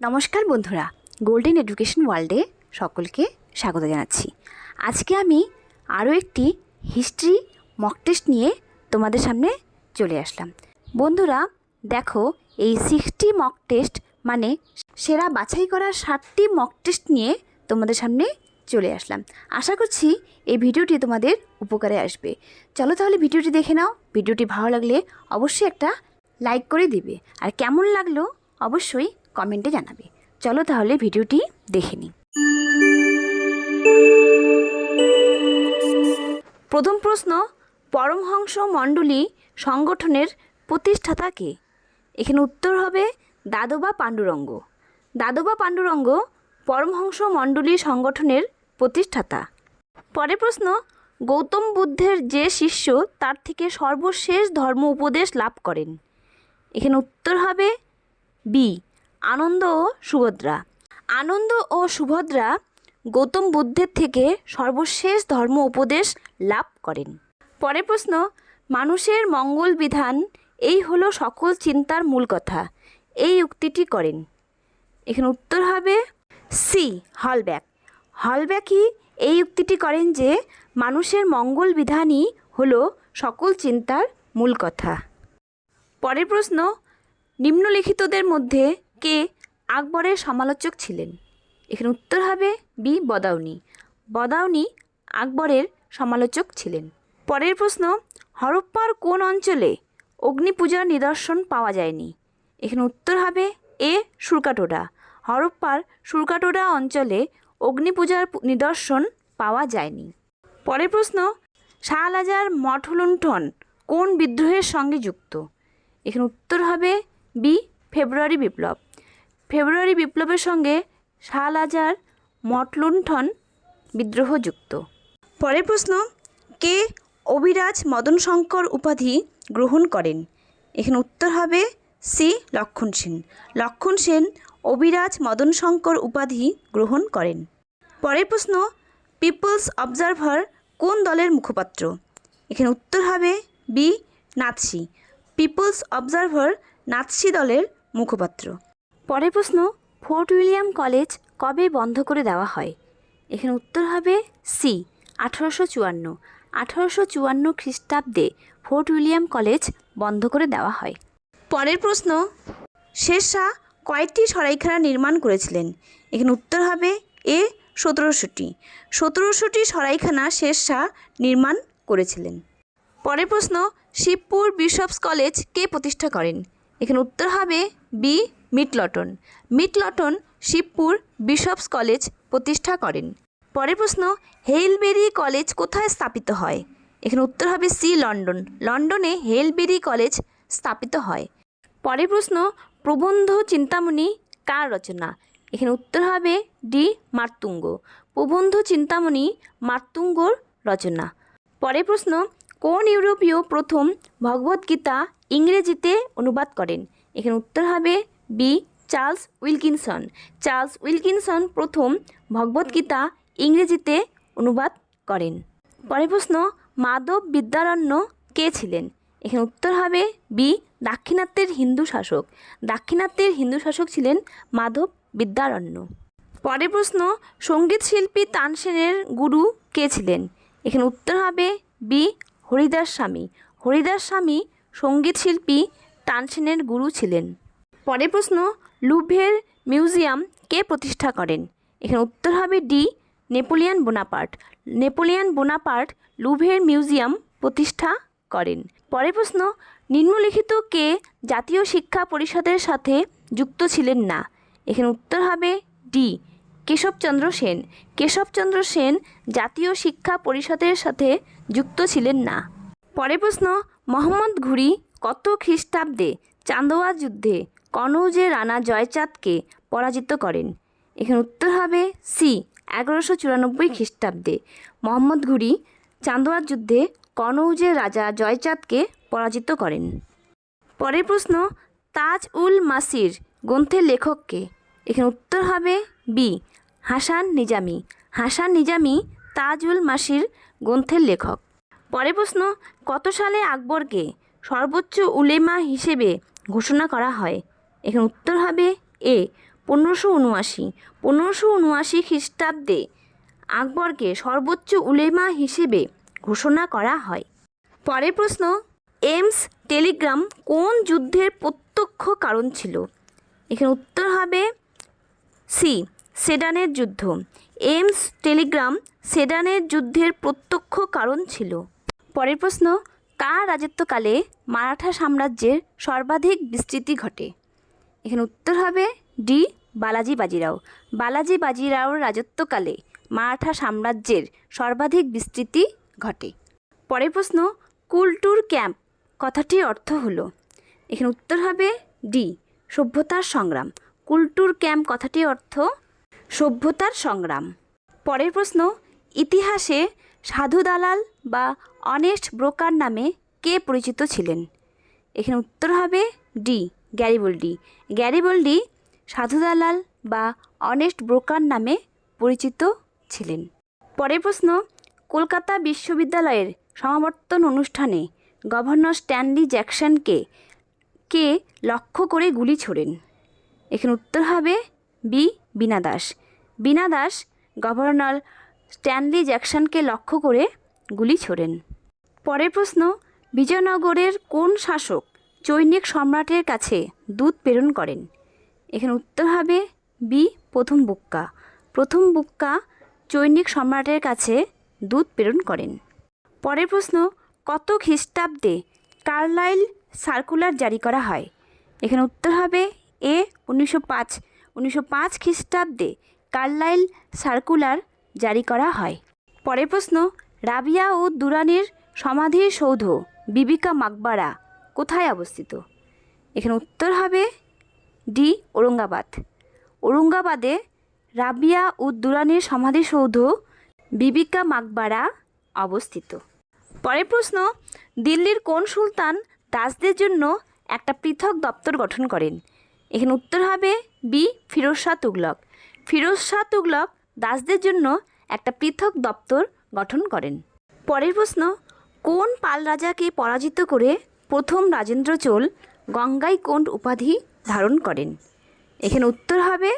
নমস্কার বন্ধুরা golden education ওয়ার্ল্ডে সকলকে স্বাগত জানাচ্ছি। আজকে আমি আরও একটি হিস্ট্রি মক টেস্ট নিয়ে তোমাদের সামনে চলে আসলাম। বন্ধুরা, দেখো, এই সিক্সটি মক টেস্ট মানে সেরা বাছাই করা ষাটটি মক টেস্ট নিয়ে তোমাদের সামনে চলে আসলাম। আশা করছি এই ভিডিওটি তোমাদের উপকারে আসবে। চলো তাহলে ভিডিওটি দেখে নাও। ভিডিওটি ভালো লাগলে অবশ্যই একটা লাইক করে দিবে। আর কেমন লাগল? অবশ্যই কমেন্টে জানাবে। চলো তাহলে ভিডিওটি দেখে নিই। প্রথম প্রশ্ন, পরমহংস মণ্ডলী সংগঠনের প্রতিষ্ঠাতা কে? এখানে উত্তর হবে দাদোবা পাণ্ডুরঙ্গ। দাদোবা পাণ্ডুরঙ্গ পরমহংস মণ্ডলী সংগঠনের প্রতিষ্ঠাতা। পরের প্রশ্ন, গৌতম বুদ্ধের যে শিষ্য তার থেকে সর্বশেষ ধর্ম উপদেশ লাভ করেন। এখানে উত্তর হবে বি আনন্দ ও সুভদ্রা। আনন্দ ও সুভদ্রা গৌতম বুদ্ধের থেকে সর্বশেষ ধর্ম উপদেশ লাভ করেন। পরের প্রশ্ন, মানুষের মঙ্গল বিধান, এই হলো সকল চিন্তার মূল কথা। এই উক্তিটি করেন। এখানে উত্তর হবে সি, হলব্যাক। হলব্যাকই এই উক্তিটি করেন যে, মানুষের মঙ্গল বিধানই হলো সকল চিন্তার মূল কথা। পরের প্রশ্ন, নিম্নলিখিতদের মধ্যে কে আকবরের সমালোচক ছিলেন? এখানে উত্তর হবে বি, বদাউনি। বদাউনি আকবরের সমালোচক ছিলেন। পরের প্রশ্ন, হরপ্পার কোন অঞ্চলে অগ্নি পূজার নিদর্শন পাওয়া যায়নি? এখানে উত্তর হবে এ, সুরকাটোডা। হরপ্পার সুরকাটোডা অঞ্চলে অগ্নি পূজার নিদর্শন পাওয়া যায়নি। পরের প্রশ্ন, শাহলাজার মঠলুণ্ঠন কোন বিদ্রোহের সঙ্গে যুক্ত? এখানে উত্তর হবে বি, ফেব্রুয়ারি বিপ্লব। ফেব্রুয়ারি বিপ্লবের সঙ্গে শাহলাজার মঠলুণ্ঠন বিদ্রোহ যুক্ত পরের প্রশ্ন, কে অবিরাজ মদন শঙ্কর উপাধি গ্রহণ করেন? এখানে উত্তর হবে সি লক্ষণ সেন। লক্ষণ সেন অবিরাজ মদন শঙ্কর উপাধি গ্রহণ করেন। পরের প্রশ্ন, পিপলস অবজারভার কোন দলের মুখপাত্র? এখানে উত্তর হবে B Nazi. People's Observer Nazi দলের মুখপাত্র। পরের প্রশ্ন, ফোর্ট উইলিয়াম কলেজ কবে বন্ধ করে দেওয়া হয়? এখানে উত্তর হবে সি, আঠারোশো চুয়ান্ন। আঠারোশো চুয়ান্ন খ্রিস্টাব্দে ফোর্ট উইলিয়াম কলেজ বন্ধ করে দেওয়া হয়। পরের প্রশ্ন শেরশাহ কয়েকটি সরাইখানা নির্মাণ করেছিলেন। এখানে উত্তর হবে এ, সতেরোশোটি। সতেরোশোটি সরাইখানা শেরশাহ নির্মাণ করেছিলেন। পরের প্রশ্ন, শিবপুর বিশপস কলেজ কে প্রতিষ্ঠা করেন? এখানে উত্তর হবে B Middleton. Middleton Shibpur Bishop's college প্রতিষ্ঠা করেন। পরের প্রশ্ন, হেইলবেরি কলেজ কোথায় স্থাপিত হয়? এখানে উত্তর হবে সি, লন্ডন। লন্ডনে হেলবেরি কলেজ স্থাপিত হয়। পরের প্রশ্ন, প্রবন্ধ চিন্তামণি কার রচনা? এখানে উত্তর হবে ডি, মার্তুঙ্গ। প্রবন্ধ চিন্তামণি মার্তুঙ্গর রচনা। পরের প্রশ্ন, কোন ইউরোপীয় প্রথম ভগবদ্গীতা ইংরেজিতে অনুবাদ করেন? এখানে উত্তর হবে B, Charles Wilkinson. Charles Wilkinson প্রথম ভগবদ্গীতা ইংরেজিতে অনুবাদ করেন। পরের প্রশ্ন মাধব বিদ্যারণ্য কে ছিলেন? এখানে উত্তর হবে বি, দাক্ষিণাত্যের হিন্দু শাসক। দাক্ষিণাত্যের হিন্দু শাসক ছিলেন মাধব বিদ্যারণ্য। পরের প্রশ্ন, সংগীত শিল্পী তানসেনের গুরু কে ছিলেন? এখানে উত্তর হবে বি, হরিদাস স্বামী। হরিদাস স্বামী সংগীত শিল্পী তানসেনের গুরু ছিলেন। পরের প্রশ্ন, লুভের মিউজিয়াম কে প্রতিষ্ঠা করেন? এখানে উত্তর হবে D, Napoleon Bonaparte. Napoleon Bonaparte লুভের museum প্রতিষ্ঠা করেন। পরের প্রশ্ন, নিম্নলিখিত কে জাতীয় শিক্ষা পরিষদের সাথে যুক্ত ছিলেন না? এখানে উত্তর হবে ডি, কেশবচন্দ্র সেন। কেশবচন্দ্র সেন জাতীয় শিক্ষা পরিষদের সাথে যুক্ত ছিলেন না। পরের প্রশ্ন, মোহাম্মদ ঘুরি কত খ্রিস্টাব্দে চান্দোয়া যুদ্ধে কনৌজের রানা জয়চাঁদকে পরাজিত করেন। এখানে উত্তর হবে সি, এগারোশো চুরানব্বই খ্রিস্টাব্দে। মোহাম্মদ ঘুরি চান্দোয়ার যুদ্ধে কনৌজের রাজা জয়চাঁদকে পরাজিত করেন। পরের প্রশ্ন, তাজ উল মাসির গ্রন্থের লেখককে। এখানে উত্তর হবে বি, হাসান নিজামি। হাসান নিজামি তাজুল মাসির গ্রন্থের লেখক। পরের প্রশ্ন, কত সালে আকবরকে সর্বোচ্চ উলেমা হিসেবে ঘোষণা করা হয়? এখানে উত্তর হবে এ, পনেরোশো উনআশি। পনেরোশো উনআশি খ্রিস্টাব্দে আকবরকে সর্বোচ্চ উলেমা হিসেবে ঘোষণা করা হয়। পরের প্রশ্ন, এমস টেলিগ্রাম কোন যুদ্ধের প্রত্যক্ষ কারণ ছিল? এখানে উত্তর হবে সি, সেডানের যুদ্ধ। এমস টেলিগ্রাম সেডানের যুদ্ধের প্রত্যক্ষ কারণ ছিল। পরের প্রশ্ন কার রাজত্বকালে মারাঠা সাম্রাজ্যের সর্বাধিক বিস্তৃতি ঘটে। এখানে উত্তর হবে ডি, বালাজি বাজিরাও। বালাজি বাজিরাওর রাজত্বকালে মারাঠা সাম্রাজ্যের সর্বাধিক বিস্তৃতি ঘটে। পরের প্রশ্ন কুলটুর ক্যাম্প, কথাটির অর্থ হলো। এখানে উত্তর হবে ডি, সভ্যতার সংগ্রাম। কুলটুর ক্যাম্প, কথাটির অর্থ সভ্যতার সংগ্রাম। পরের প্রশ্ন, ইতিহাসে সাধু দালাল বা অনেস্ট ব্রোকার নামে কে পরিচিত ছিলেন? এখানে উত্তর হবে ডি গ্যারিবল্ডি। গ্যারিবল্ডি সাধু দালাল বা অনেস্ট ব্রোকার নামে পরিচিত ছিলেন। পরের প্রশ্ন, কলকাতা বিশ্ববিদ্যালয়ের সমাবর্তন অনুষ্ঠানে গভর্নর স্ট্যানলি জ্যাকসনকে কে লক্ষ্য করে গুলি ছোড়েন? এখানে উত্তর হবে B, Bina Das. Bina Das governor Stanley জ্যাকসনকে লক্ষ্য করে গুলি ছোড়েন। পরের প্রশ্ন, বিজয়নগরের কোন শাসক চৈনিক সম্রাটের কাছে দূত প্রেরণ করেন। এখানে উত্তর হবে বি, প্রথম বুক্কা। প্রথম বুক্কা চৈনিক সম্রাটের কাছে দূত প্রেরণ করেন। পরের প্রশ্ন কত খ্রিস্টাব্দে কার্লাইল সার্কুলার জারি করা হয়? এখানে উত্তর হবে এ, উনিশশো পাঁচ। উনিশশো পাঁচ খ্রিস্টাব্দে কার্লাইল সার্কুলার জারি করা হয়। পরের প্রশ্ন, রাবিয়া ও দুরানির সমাধির সৌধ বিবিকা মাকবারা কোথায় অবস্থিত? এখানে উত্তর হবে ডি, ঔরঙ্গাবাদ। ঔরঙ্গাবাদে রাবিয়া উদ দুরানির সমাধিসৌধ বিবিকা মাকবারা অবস্থিত। পরের প্রশ্ন, দিল্লির কোন সুলতান দাসদের জন্য একটা পৃথক দপ্তর গঠন করেন? এখানে উত্তর হবে বি, ফিরোজ শাহ তুগলক। ফিরোজ শাহ তুগলক দাসদের জন্য একটা পৃথক দপ্তর গঠন করেন। পরের প্রশ্ন, কোন পাল রাজাকে পরাজিত করে প্রথম রাজেন্দ্র চোল গঙ্গাইকোণ্ড উপাধি ধারণ করেন। এখানে উত্তর হবে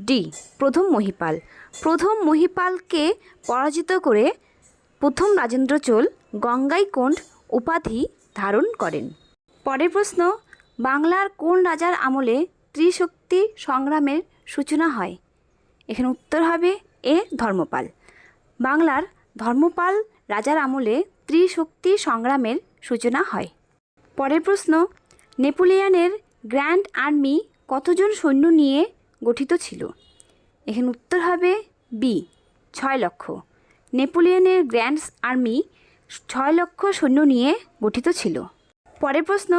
ডি, প্রথম মহিপাল। প্রথম মহিপালকে পরাজিত করে প্রথম রাজেন্দ্র চোল গঙ্গাইকোণ্ড উপাধি ধারণ করেন। পরের প্রশ্ন, বাংলার কোন রাজার আমলে ত্রিশক্তি সংগ্রামের সূচনা হয়? এখানে উত্তর হবে এ, ধর্মপাল। বাংলার ধর্মপাল রাজার আমলে ত্রিশক্তি সংগ্রামের সূচনা হয়। পরের প্রশ্ন, নেপোলিয়ানের গ্র্যান্ড আর্মি কতজন সৈন্য নিয়ে গঠিত ছিল? এখানে উত্তর হবে বি ছয় লক্ষ। নেপোলিয়নের গ্র্যান্ড আর্মি ছয় লক্ষ সৈন্য নিয়ে গঠিত ছিল। পরের প্রশ্ন,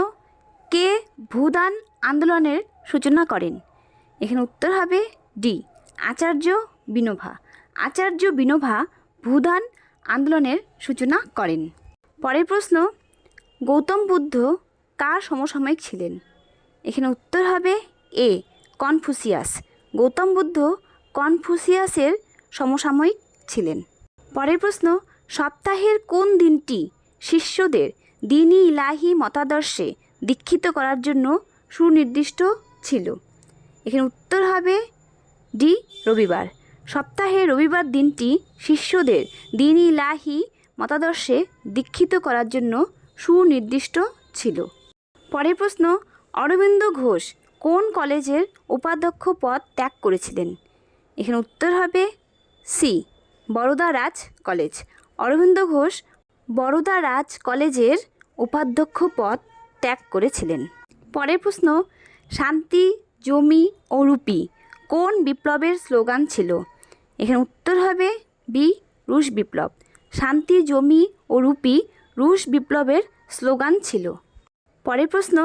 কে ভূদান আন্দোলনের সূচনা করেন? এখানে উত্তর হবে ডি আচার্য বিনোভা। আচার্য বিনোভা ভূদান আন্দোলনের সূচনা করেন। পরের প্রশ্ন গৌতম বুদ্ধ কার সমসাময়িক ছিলেন? এখানে উত্তর হবে এ, কনফুসিয়াস। গৌতম বুদ্ধ কনফুসিয়াসের সমসাময়িক ছিলেন। পরের প্রশ্ন, সপ্তাহের কোন দিনটি শিষ্যদের দিনই ইলাহি মতাদর্শে দীক্ষিত করার জন্য সুনির্দিষ্ট ছিল? এখানে উত্তর হবে ডি, রবিবার। সপ্তাহে রবিবার দিনটি শিষ্যদের দিনই ইলাহি মতাদর্শে দীক্ষিত করার জন্য সুনির্দিষ্ট ছিল। পরের প্রশ্ন, অরবিন্দ ঘোষ কোন কলেজের উপাধ্যক্ষ পদ ত্যাগ করেছিলেন? এখানে উত্তর হবে সি বরোদা রাজ কলেজ। অরবিন্দ ঘোষ বরোদা রাজ কলেজের উপাধ্যক্ষ পদ ত্যাগ করেছিলেন। পরের প্রশ্ন, শান্তি, জমি ও রুপি কোন বিপ্লবের স্লোগান ছিল? এখানে উত্তর হবে বি, রুশ বিপ্লব। শান্তি, জমি ও রুপি রুশ বিপ্লবের স্লোগান ছিল। পরের প্রশ্ন,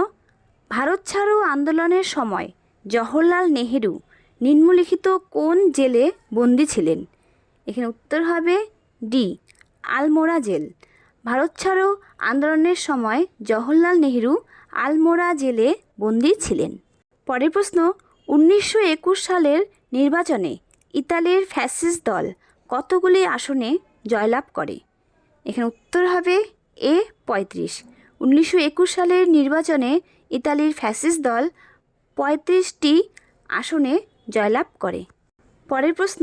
ভারত ছাড়ো আন্দোলনের সময় জওহরলাল নেহেরু নিম্নলিখিত কোন জেলে বন্দী ছিলেন? এখানে উত্তর হবে ডি, আলমোড়া জেল। ভারত ছাড়ো আন্দোলনের সময় জওহরলাল নেহেরু আলমোড়া জেলে বন্দী ছিলেন। পরের প্রশ্ন, উনিশশো একুশ সালের নির্বাচনে ইতালির ফ্যাসিস্ট দল কতগুলি আসনে জয়লাভ করে? এখানে উত্তর হবে এ পঁয়ত্রিশ। উনিশশো একুশ সালের নির্বাচনে ইতালির ফ্যাসিস্ট দল পঁয়ত্রিশটি আসনে জয়লাভ করে। পরের প্রশ্ন,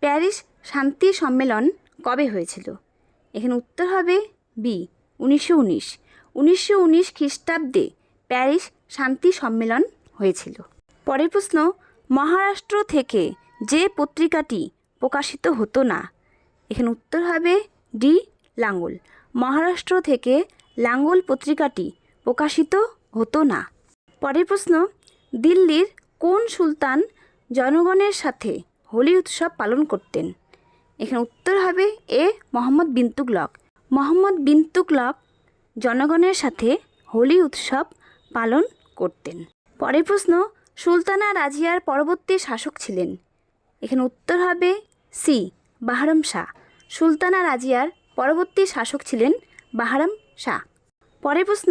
প্যারিস শান্তি সম্মেলন কবে হয়েছিল? এখানে উত্তর হবে বি, উনিশশো উনিশ। উনিশশো উনিশ খ্রিস্টাব্দে প্যারিস শান্তি সম্মেলন হয়েছিল। পরের প্রশ্ন, মহারাষ্ট্র থেকে যে পত্রিকাটি প্রকাশিত হতো না? এখানে উত্তর হবে ডি, লাঙ্গল। মহারাষ্ট্র থেকে লাঙ্গল পত্রিকাটি প্রকাশিত হতো না। পরের প্রশ্ন, দিল্লির কোন সুলতান জনগণের সাথে হোলি উৎসব পালন করতেন? এখানে উত্তর হবে এ, মোহাম্মদ বিন তুগলক মোহাম্মদ বিন জনগণের সাথে হোলি উৎসব পালন করতেন। পরের প্রশ্ন, সুলতানা রাজিয়ার পরবর্তী শাসক ছিলেন? এখানে উত্তর হবে সি, বাহারাম শাহ। সুলতানা রাজিয়ার পরবর্তী শাসক ছিলেন বাহারাম শাহ। পরের প্রশ্ন,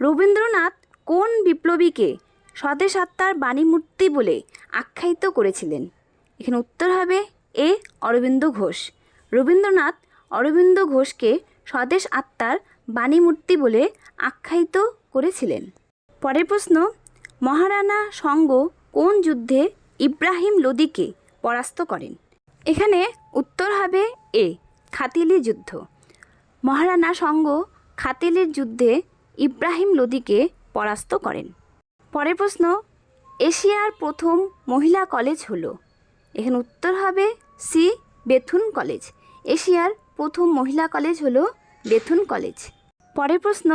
রবীন্দ্রনাথ কোন বিপ্লবীকে স্বদেশ আত্মার বাণীমূর্তি বলে আখ্যায়িত করেছিলেন? এখানে উত্তর হবে এ, অরবিন্দ ঘোষ। রবীন্দ্রনাথ অরবিন্দ ঘোষকে স্বদেশ আত্মার বাণীমূর্তি বলে আখ্যায়িত করেছিলেন। পরের প্রশ্ন, মহারানা সঙ্গ কোন যুদ্ধে ইব্রাহিম লোদিকে পরাস্ত করেন? এখানে উত্তর হবে এ খাতিলি যুদ্ধ। মহারানা সঙ্গ খাতিলির যুদ্ধে ইব্রাহিম লোদিকে পরাস্ত করেন। পরের প্রশ্ন, এশিয়ার প্রথম মহিলা কলেজ হলো। এখানে উত্তর হবে সি, বেথুন কলেজ। এশিয়ার প্রথম মহিলা কলেজ হলো বেথুন কলেজ। পরের প্রশ্ন,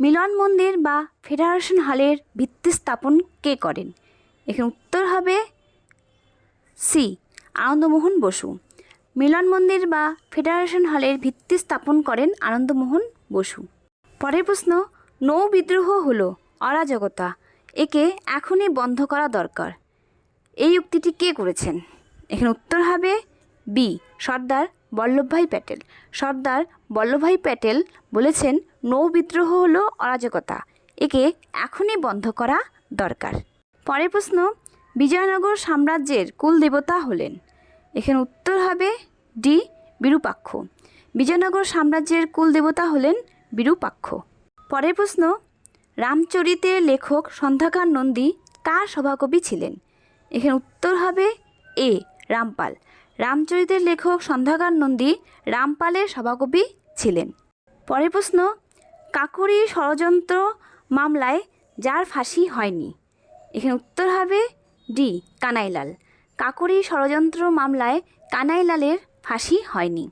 মিলন মন্দির বা ফেডারেশন হলের ভিত্তি স্থাপন কে করেন? এখানে উত্তর হবে সি, আনন্দমোহন বসু। মিলন মন্দির বা ফেডারেশন হলের ভিত্তি স্থাপন করেন আনন্দমোহন বসু। পরের প্রশ্ন, নৌ বিদ্রোহ হলো অরাজকতা, একে এখনই বন্ধ করা দরকার। এই উক্তিটি কে করেছেন? এখানে উত্তর হবে বি সর্দার বল্লভভাই প্যাটেল। সর্দার বল্লভভাই প্যাটেল বলেছেন, নৌ বিদ্রোহ হলো অরাজকতা, একে এখনই বন্ধ করা দরকার। পরের প্রশ্ন, বিজয়নগর সাম্রাজ্যের কুলদেবতা হলেন। এখানে উত্তর হবে ডি বিরূপাক্ষ। বিজয়নগর সাম্রাজ্যের কুলদেবতা হলেন বিরূপাক্ষ। পরের প্রশ্ন, রামচরিতের লেখক সন্ধ্যাকার নন্দী কার সভাকবি ছিলেন? এখানে উত্তর হবে এ রামপাল। রামচরিতের লেখক সন্ধ্যাকার নন্দী রামপালের সভাকবি ছিলেন। পরের প্রশ্ন, কাকুরি ষড়যন্ত্র মামলায় যার ফাঁসি হয়নি? এখানে উত্তর হবে ডি কানাইলাল। কাকুরি ষড়যন্ত্র মামলায় কানাইলালের ফাঁসি হয়নি।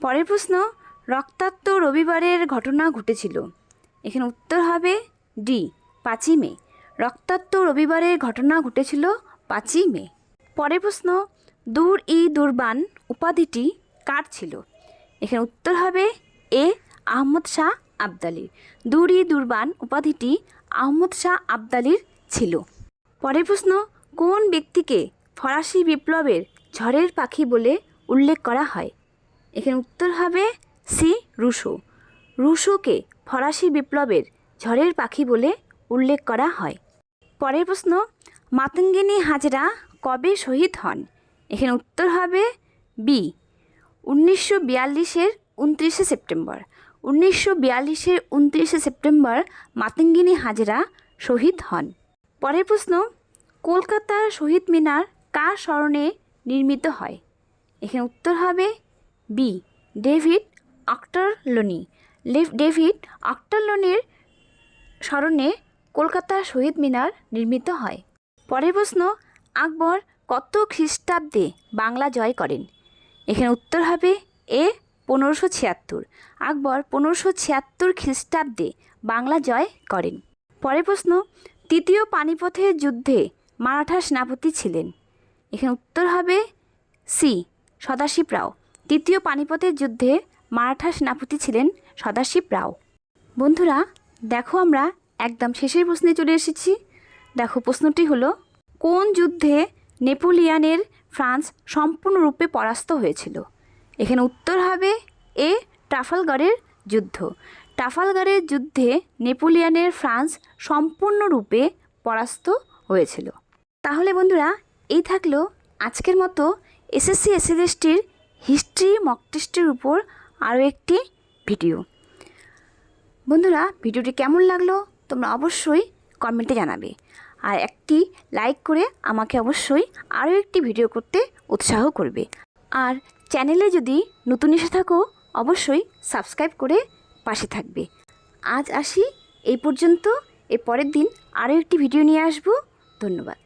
পরের প্রশ্ন, রক্তাক্ত রবিবারের ঘটনা ঘটেছিল। এখানে উত্তর হবে ডি, পাঁচই মে। রক্তাক্ত রবিবারের ঘটনা ঘটেছিল পাঁচই মে। পরের প্রশ্ন, দূর ই দুরবান উপাধিটি কার ছিল? এখানে উত্তর হবে এ, আহমদ শাহ আবদালির। দূর ই দুরবান উপাধিটি আহমদ শাহ আবদালির ছিল। পরের প্রশ্ন, কোন ব্যক্তিকে ফরাসি বিপ্লবের ঝড়ের পাখি বলে উল্লেখ করা হয়। এখানে উত্তর হবে সি, রুশো। রুশোকে ফরাসি বিপ্লবের ঝড়ের পাখি বলে উল্লেখ করা হয়। পরের প্রশ্ন, মাতঙ্গিনী হাজরা কবে শহীদ হন? এখানে উত্তর হবে বি, উনিশশো বিয়াল্লিশের উনত্রিশে সেপ্টেম্বর। উনিশশো বিয়াল্লিশের উনত্রিশে সেপ্টেম্বর মাতঙ্গিনী হাজরা শহীদ হন। পরের প্রশ্ন, কলকাতার শহীদ মিনার কার স্মরণে নির্মিত হয়? এখানে উত্তর হবে বি, ডেভিড অক্টারলোনি লেভ ডেভিড অক্টারলোনির স্মরণে কলকাতার শহীদ মিনার নির্মিত হয়। পরের প্রশ্ন, আকবর কত খ্রিস্টাব্দে বাংলা জয় করেন? এখানে উত্তর হবে এ, পনেরোশো ছিয়াত্তর। আকবর পনেরোশো ছিয়াত্তর খ্রিস্টাব্দে বাংলা জয় করেন। পরের প্রশ্ন, তৃতীয় পানিপথের যুদ্ধে মারাঠা সেনাপতি ছিলেন? এখানে উত্তর হবে সি, সদাশিব রাও। তৃতীয় পানিপথের যুদ্ধে মারাঠা সেনাপতি ছিলেন সদাশিব রাও। বন্ধুরা, দেখো আমরা একদম শেষের প্রশ্নে চলে এসেছি। দেখো প্রশ্নটি হলো, কোন যুদ্ধে নেপোলিয়ানের ফ্রান্স সম্পূর্ণরূপে পরাস্ত হয়েছিল? এখানে উত্তর হবে এ টাফালগড়ের যুদ্ধ। টাফালগড়ের যুদ্ধে নেপোলিয়ানের ফ্রান্স সম্পূর্ণরূপে পরাস্ত হয়েছিল। তাহলে বন্ধুরা এই থাকল আজকের মতো এসএসসি এসএলএসটির হিস্ট্রি মক টেস্টের উপর আরও একটি ভিডিও। বন্ধুরা, ভিডিওটি কেমন লাগল তোমরা অবশ্যই কমেন্টে জানাবে। আর একটি লাইক করে আমাকে অবশ্যই আরও একটি ভিডিও করতে উৎসাহ করবে। আর চ্যানেলে যদি নতুন এসে থাকো, অবশ্যই সাবস্ক্রাইব করে পাশে থাকবে। আজ আসি এই পর্যন্ত। এর পরের দিন আরও একটি ভিডিও নিয়ে আসব। ধন্যবাদ।